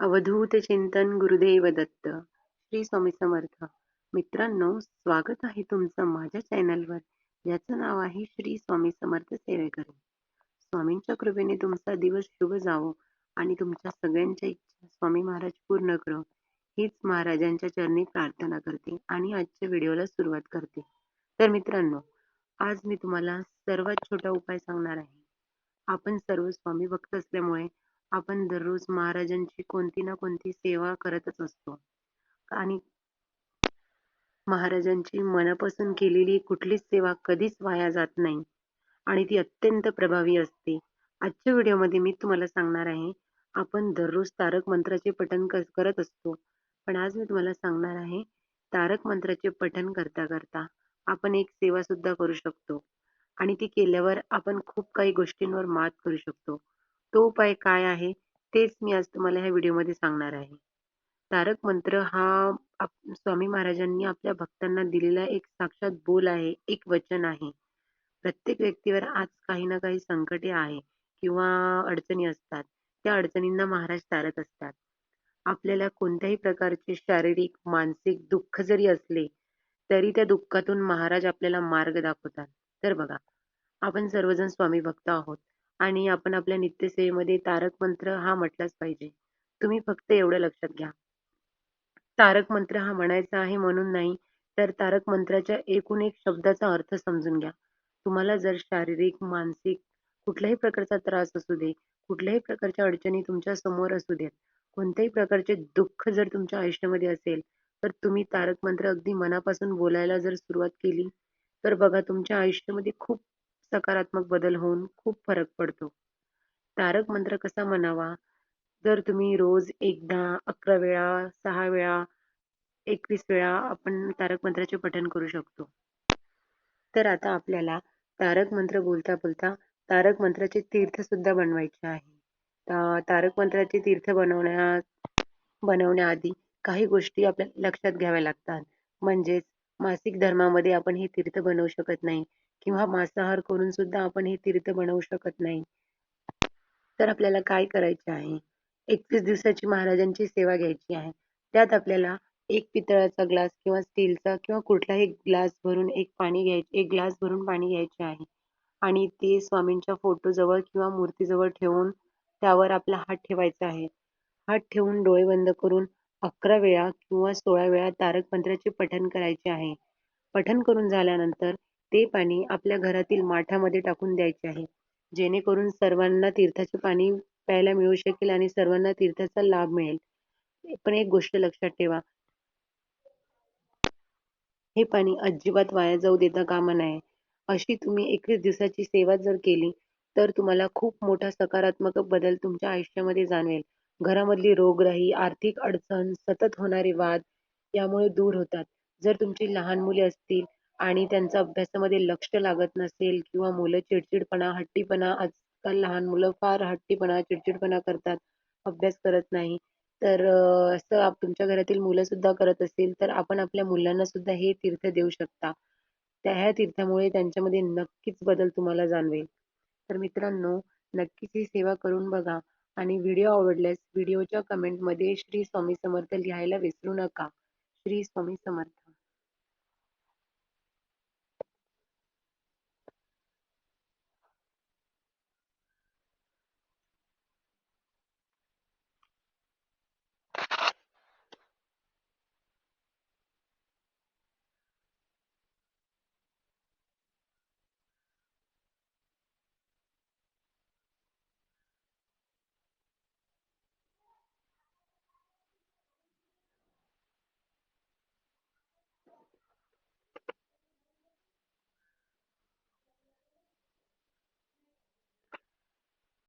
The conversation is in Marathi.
अवधूत चिंतन गुरुदेव दत्त. श्री स्वामी समर्थ. मित्रांनो स्वागत आहे तुमचं माझ्या चॅनलवर. ज्याचं नाव आहे श्री स्वामी समर्थ सेवेकरी. स्वामींच्या कृपेने तुमचा दिवस शुभ जावो आणि तुमच्या सगळ्यांच्या इच्छा स्वामी महाराज पूर्ण करो. हीच महाराजांच्या चरणी प्रार्थना करते आणि आजच्या व्हिडिओला सुरुवात करते. तर मित्रांनो आज मी तुम्हाला सर्वात छोटा उपाय सांगणार आहे. आपण सर्व स्वामी भक्त असल्यामुळे आपण दररोज महाराजांची कोणती ना कोणती सेवा करतच असतो. आणि महाराजांची मनापासून केलेली कुठलीच सेवा कधीच वाया जात नाही. आणि ती अत्यंत प्रभावी असते. आजच्या व्हिडिओमध्ये मी तुम्हाला सांगणार आहे आपण दररोज तारक मंत्राचे पठण करत असतो. पण आज मी तुम्हाला सांगणार आहे तारक मंत्राचे पठण करता करता आपण एक सेवा सुद्धा करू शकतो. आणि ती केल्यावर आपण खूप काही गोष्टींवर मात करू शकतो. तो उपाय काय आहे तेच मी आज तुम्हाला ह्या व्हिडिओमध्ये सांगणार आहे. तारक मंत्र हा स्वामी महाराजांनी आपल्या भक्तांना दिलेला एक साक्षात बोल आहे एक वचन आहे. प्रत्येक व्यक्तीवर आज काही ना काही संकटे आहे किंवा अडचणी असतात. त्या अडचणींना महाराज तारत असतात. आपल्याला कोणत्याही प्रकारचे शारीरिक मानसिक दुःख जरी असले तरी त्या दुःखातून महाराज आपल्याला मार्ग दाखवतात. तर बघा आपण सर्वजण स्वामी भक्त आहोत. आणि आपण आपल्या नित्यसेवेमध्ये तारक मंत्र हा म्हटलाच पाहिजे. तुम्ही फक्त एवढं लक्षात घ्या. तारक मंत्र हा म्हणायचा आहे म्हणून नाही तर तारक मंत्राच्या एकूण एक शब्दाचा अर्थ समजून घ्या. तुम्हाला जर शारीरिक मानसिक कुठल्याही प्रकारचा त्रास असू दे कुठल्याही प्रकारच्या अडचणी तुमच्यासमोर असू देत कोणत्याही प्रकारचे दुःख जर तुमच्या आयुष्यामध्ये असेल तर तुम्ही तारक मंत्र अगदी मनापासून बोलायला जर सुरुवात केली तर बघा तुमच्या आयुष्यामध्ये खूप सकारात्मक बदल होऊन खूप फरक पडतो. तारक मंत्र कसा म्हणावा? जर तुम्ही रोज एकदा अकरा वेळा सहा वेळा एकवीस वेळा आपण तारक मंत्राचे पठण करू शकतो. तर आता आपल्याला तारक मंत्र बोलता बोलता तारक मंत्राचे तीर्थ सुद्धा बनवायचे आहे. तारक मंत्राचे तीर्थ बनवण्या बनवण्याआधी काही गोष्टी आपल्याला लक्षात घ्याव्या लागतात. म्हणजेच मासिक धर्मामध्ये आपण हे तीर्थ बनवू शकत नाही. किंवा मांसाहार करून सुद्धा आपण हे तीर्थ बनवू शकत नाही. तर आपल्याला काय करायचे आहे? एकवीस दिवसाची महाराजांची सेवा घ्यायची आहे. त्यात आपल्याला एक पितळाचा ग्लास किंवा स्टीलचा किंवा कुठलाही ग्लास भरून एक पाणी घ्यायचे एक ग्लास भरून पाणी घ्यायचे आहे. आणि ते स्वामींच्या फोटोजवळ किंवा मूर्तीजवळ ठेवून त्यावर आपला हात ठेवायचा आहे. हात ठेवून डोळे बंद करून अकरा वेळा किंवा सोळा वेळा तारक मंत्राचे पठण करायचे आहे. पठण करून झाल्यानंतर ते पाणी आपल्या घरातील माठामध्ये टाकून द्यायचे आहे. जेणेकरून सर्वांना तीर्थाचे पाणी प्यायला मिळू शकेल आणि सर्वांना तीर्थाचा लाभ मिळेल. पण एक गोष्ट लक्षात ठेवा. हे पाणी अजिबात वाया जाऊ देता कामा नये. अशी तुम्ही एकवीस दिवसाची सेवा जर केली तर तुम्हाला खूप मोठा सकारात्मक बदल तुमच्या आयुष्यामध्ये जाणवेल. घरामधली रोगराई आर्थिक अडचण सतत होणारे वाद यामुळे दूर होतात. जर तुमची लहान मुले असतील आणि त्यांचं अभ्यासामध्ये लक्ष लागत नसेल किंवा मुलं चिडचिडपणा हट्टीपणा आजकाल लहान मुलं फार हट्टीपणा चिडचिडपणा करतात अभ्यास करत नाही तर असं तुमच्या घरातील मुलं सुद्धा करत असतील तर आपण आपल्या मुलांना सुद्धा हे तीर्थ देऊ शकता. त्या ह्या तीर्थामुळे त्यांच्यामध्ये नक्कीच बदल तुम्हाला जाणवेल. तर मित्रांनो नक्कीच ही सेवा करून बघा. आणि व्हिडिओ आवडल्यास व्हिडिओच्या कमेंटमध्ये श्री स्वामी समर्थ लिहायला विसरू नका. श्री स्वामी समर्थ.